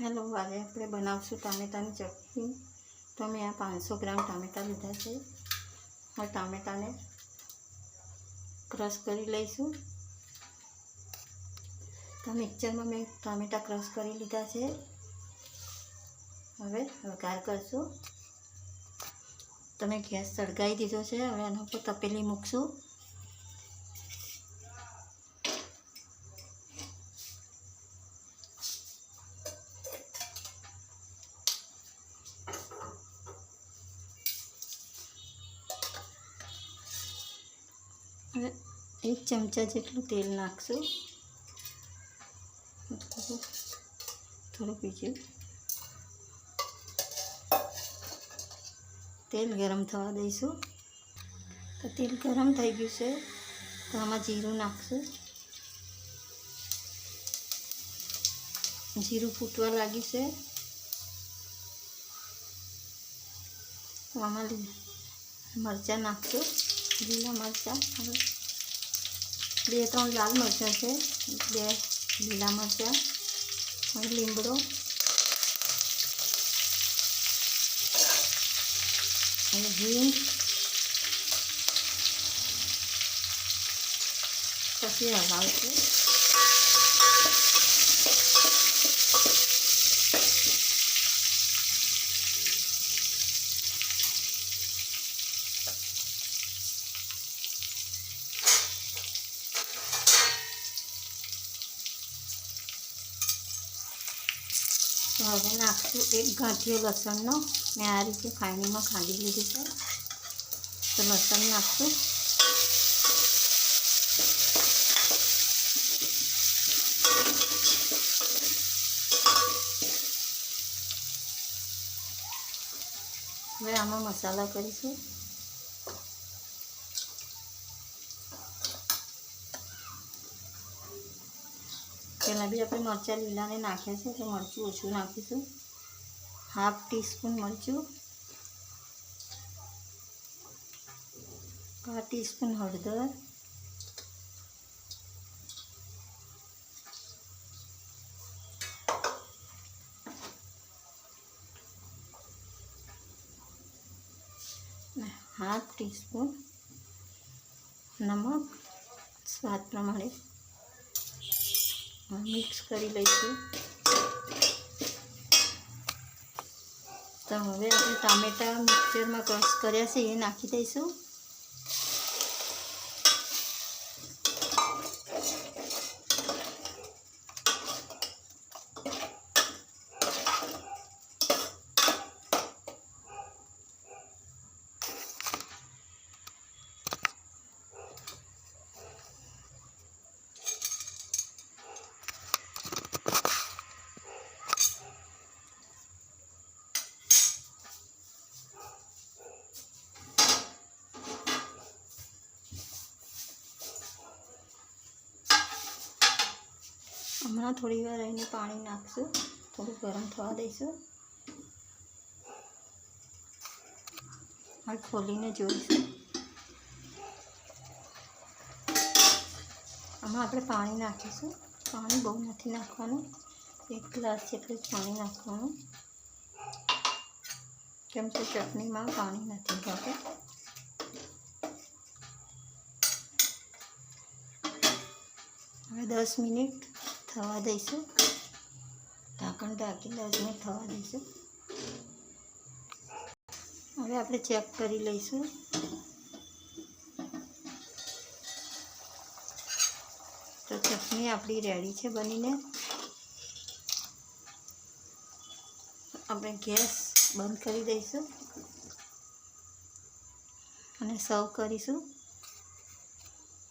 Hello, આજે આપણે બનાવશું ટામેટાની ચટણી. તો મેં આ પાંચસો ગ્રામ ટામેટાં લીધા છે. હવે ટામેટાને ક્રશ કરી લઈશું. તો મિક્સરમાં મેં ટામેટાં ક્રશ કરી લીધા છે. હવે વઘાર કરશું. તમે ગેસ સળગાવી દીધો છે. હવે એના ઉપર તપેલી મૂકશું. એક ચમચા જેટલું તેલ નાખશું થોડું બીજું તેલ ગરમ થવા દઈશું તો તેલ ગરમ થઈ ગયું છે તો આમાં જીરું નાખશું જીરું ફૂટવા લાગ્યું છે તો આમાં મરચાં નાખશું લીલા મરચાં, હવે બે ત્રણ લાલ મરચાં છે, બે લીલા મરચાં, હવે લીમડો હવે હિંગ, પછી હલાવશું. હવે નાખશું એક ગાંઠિયો લસણનો. મેં આ રીતે ખાંડીમાં ખાંડી લીધું છે. તો લસણ નાખશું. હવે આમાં મસાલા કરીશું. પહેલાં બી આપણે મરચાં લીલાને નાખ્યા છે તો મરચું ઓછું નાખીશું હાફ ટીસ્પૂન મરચું આ ટીસ્પૂન હળદર હાફ ટીસ્પૂન નમક સ્વાદ પ્રમાણે મિક્સ કરી લઈશું. તો હવે આપણે ટામેટાં મિક્સરમાં ક્રશ કર્યા છે એ નાખી દઈશું. હમણાં થોડી વાર રહીને પાણી નાખશું, થોડું ગરમ થવા દઈશું. હવે ખોલીને જોઈશું. આમાં આપણે પાણી નાખીશું. પાણી બહુ નથી નાખવાનું. એક ગ્લાસ જેટલું પાણી નાખવાનું. કેમ કે ચટણીમાં પાણી નથી હોતું. હવે દસ મિનિટ થવા દઈશું. ઢાંકણ ઢાંકી લઈને થવા દઈશું. હવે આપણે ચેક કરી લઈશું. તો ચટણી આપણી રેડી છે બનીને. આપણે ગેસ બંધ કરી દઈશું. અને સર્વ કરીશું.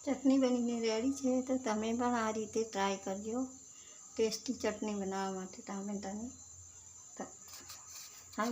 ચટણી બનીને રેડી છે, તો તમે પણ આ રીતે ટ્રાય કરજો. ટેસ્ટી ચટણી બનાવવા માટે ટામેટાની. હા